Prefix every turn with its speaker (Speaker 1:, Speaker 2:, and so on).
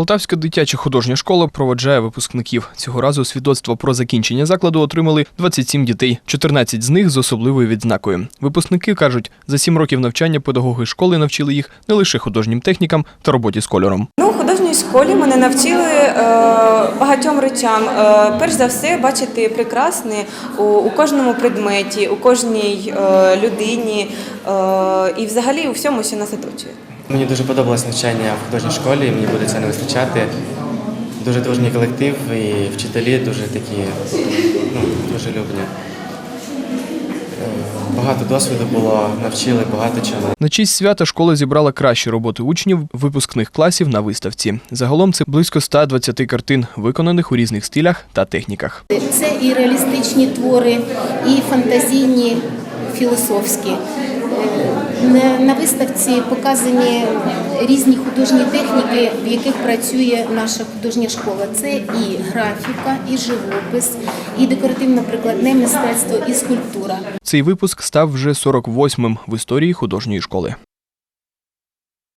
Speaker 1: Полтавська дитяча художня школа проводжає випускників. Цього разу свідоцтво про закінчення закладу отримали 27 дітей, 14 з них з особливою відзнакою. Випускники кажуть, за 7 років навчання педагоги школи навчили їх не лише художнім технікам та роботі з кольором.
Speaker 2: Ну, у художній школі мене навчили е, багатьом речам. Е, перш за все, бачити прекрасне у, у кожному предметі, у кожній е, людині е, і взагалі у всьому, що нас оточує.
Speaker 3: Мені дуже подобалось навчання в художній школі, і мені буде це не вистачати. Дуже дружній колектив і вчителі дуже такі, ну, дуже любні. Е, Багато досвіду було, навчили багато чого.
Speaker 1: На честь свята школа зібрала кращі роботи учнів випускних класів на виставці. Загалом це близько 120 картин, виконаних у різних стилях та техніках.
Speaker 4: Це і реалістичні твори, і фантазійні, філософські. На виставці показані різні художні техніки, в яких працює наша художня школа. Це і графіка, і живопис, і декоративно-прикладне мистецтво, і скульптура.
Speaker 1: Цей випуск став вже 48-м в історії художньої школи.